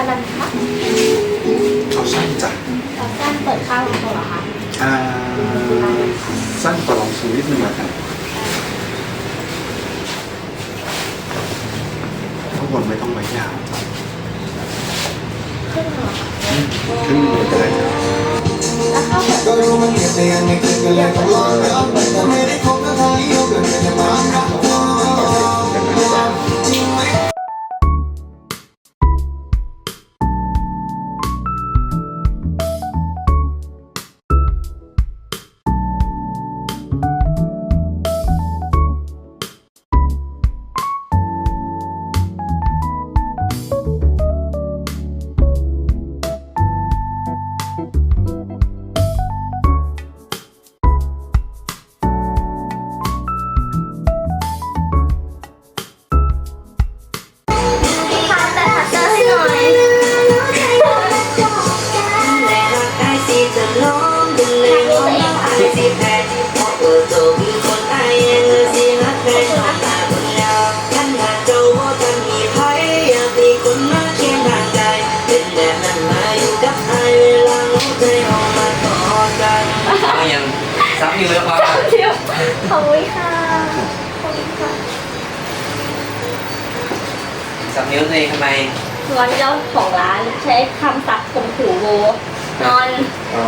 อะไรคะเอาสั้นจ้ะเราการเปิดข้าวของตัวเหรอคะอ่าสั้นกว่าลองสูนิดนึงละกันข้างบนไม่ต้องไว้ยาวขึ้นเหรอคะขึ้นเลยก็ได้จ้ะแล้วข้าวเปิด ก็รู้มันเหนียวแต่ยังไม่ขึ้นก็เลยต้องลองแล้ ซับนิ้วแล้วพอเดี๋ยวขอบคุณค่ะขอบคุณค่ะซับนิ้วตัวเองทำไมงอนเจ้าของร้านใช้คำศัพท์ข่มขู่โบนอน อ๋อ